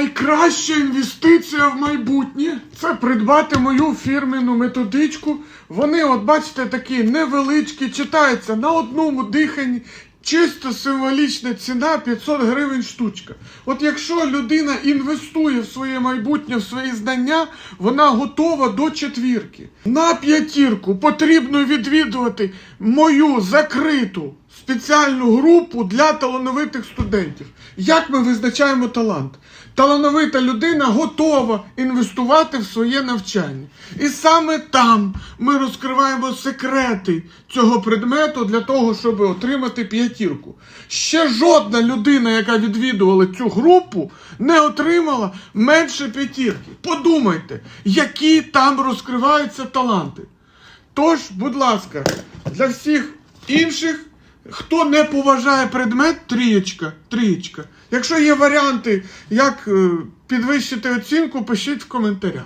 Найкраща інвестиція в майбутнє це придбати мою фірменну методичку. Вони, от бачите, такі невеличкі, читаються на одному диханні. Чисто символічна ціна 500 гривень штучка. От якщо людина інвестує в своє майбутнє, в свої знання, вона готова до четвірки. На п'ятірку потрібно відвідувати мою закриту спеціальну групу для талановитих студентів. Як ми визначаємо талант? Талановита людина готова інвестувати в своє навчання. І саме там ми розкриваємо секрети цього предмету для того, щоб отримати п'ятірку. Ще жодна людина, яка відвідувала цю групу, не отримала менше п'ятірки. Подумайте, які там розкриваються таланти. Тож, будь ласка, для всіх інших, хто не поважає предмет, трієчка, трієчка. Якщо є варіанти, як е, підвищити оцінку, пишіть в коментарях.